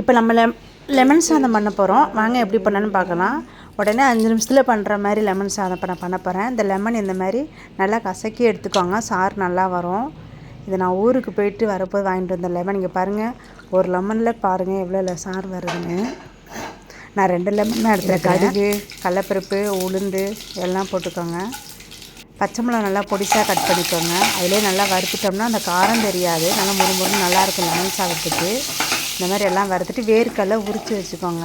இப்போ நம்ம லெம் லெமன் சாதம் பண்ண போகிறோம் வாங்க எப்படி பண்ணணும்னு பார்க்கலாம். உடனே அஞ்சு நிமிஷத்தில் பண்ணுற மாதிரி லெமன் சாதம் பண்ண பண்ண போகிறேன் இந்த லெமன் இந்த மாதிரி நல்லா கசக்கி எடுத்துக்கோங்க. சாறு நல்லா வரும். இதை நான் ஊருக்கு போயிட்டு வரப்போது வாங்கிட்டு வந்த லெமன் இங்கே பாருங்கள் ஒரு லெமனில் பாருங்கள் எவ்வளோ சாறு வருதுன்னு. நான் ரெண்டு லெமன் தான் எடுத்துருக்கேன். கடுகு கடலப்பருப்பு உளுந்து எல்லாம் போட்டுக்கோங்க. பச்சை மிளகா நல்லா பொடிசாக கட் பண்ணிக்கோங்க. அதிலே நல்லா வறுத்துட்டோம்னா அந்த காரம் தெரியாது. நல்லா முறுமுறுன்னு நல்லாயிருக்கும் லெமன் சாதத்துக்கு. இந்த மாதிரி எல்லாம் வறுத்துட்டு வேர்க்கடலை உரித்து வச்சுக்கோங்க.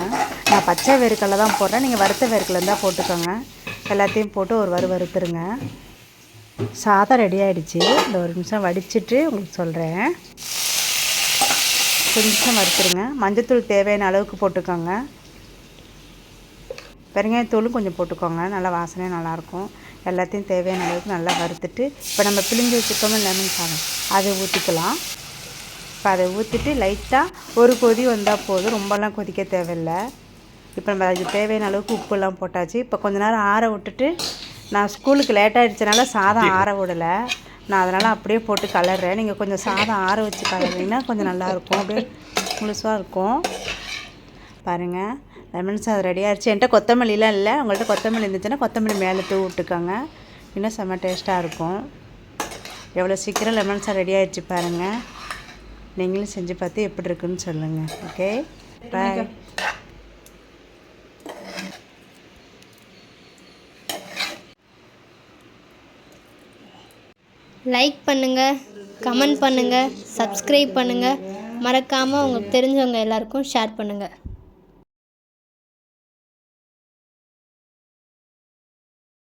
நான் பச்சை வேர்க்கடலை தான் போடுறேன். நீங்கள் வறுத்த வேர்க்கடலை தான் போட்டுக்கோங்க. எல்லாத்தையும் போட்டு ஒரு வறு வறுத்துருங்க சாதம் ரெடி ஆகிடுச்சு இந்த ஒரு நிமிஷம் வடிச்சிட்டு உங்களுக்கு சொல்கிறேன் கொஞ்சம் வறுத்துருங்க. மஞ்சத்தூள் தேவையான அளவுக்கு போட்டுக்கோங்க. பெருங்காயத்தூளும் கொஞ்சம் போட்டுக்கோங்க. நல்லா வாசனையும் நல்லாயிருக்கும். எல்லாத்தையும் தேவையான அளவுக்கு நல்லா வறுத்துட்டு இப்போ நம்ம பிழிஞ்சு வச்சுருக்கோம் லெமன் சாதம் அதை ஊற்றிக்கலாம் இப்போ அதை ஊற்றிட்டு லைட்டாக ஒரு கொதி வந்தால் போதும். ரொம்பலாம் கொதிக்க தேவையில்லை. இப்போ நம்ம அதுக்கு தேவையான அளவுக்கு உப்புலாம் போட்டாச்சு. இப்போ கொஞ்ச நேரம் ஆற விட்டுட்டு நான் ஸ்கூலுக்கு லேட்டாகிடுச்சனால சாதம் ஆற விடலை. நான் அதனால் அப்படியே போட்டு கலர்றேன். நீங்கள் கொஞ்சம் சாதம் ஆற வச்சு கலர்றீங்கன்னா கொஞ்சம் நல்லாயிருக்கும். அப்படியே முழுசாக இருக்கும். பாருங்கள் லெமன் சாதம் ரெடி ஆயிடுச்சு என்கிட்ட கொத்தமல்லிலாம் இல்லை. உங்கள்கிட்ட கொத்தமல்லி இருந்துச்சுன்னா கொத்தமல்லி மேலே தூ விட்டுக்கோங்க. இன்னும் செம்ம டேஸ்ட்டாக இருக்கும். எவ்வளோ சீக்கிரம் லெமன் சாதம் ரெடி ஆயிடுச்சு பாருங்கள் நீங்களும் செஞ்சு பார்த்து எப்படி இருக்குன்னு சொல்லுங்கள் ஓகே பாய் லைக் பண்ணுங்கள் கமெண்ட் பண்ணுங்கள் சப்ஸ்கிரைப் பண்ணுங்கள் மறக்காமல் உங்களுக்கு தெரிஞ்சவங்க எல்லாருக்கும் ஷேர் பண்ணுங்கள்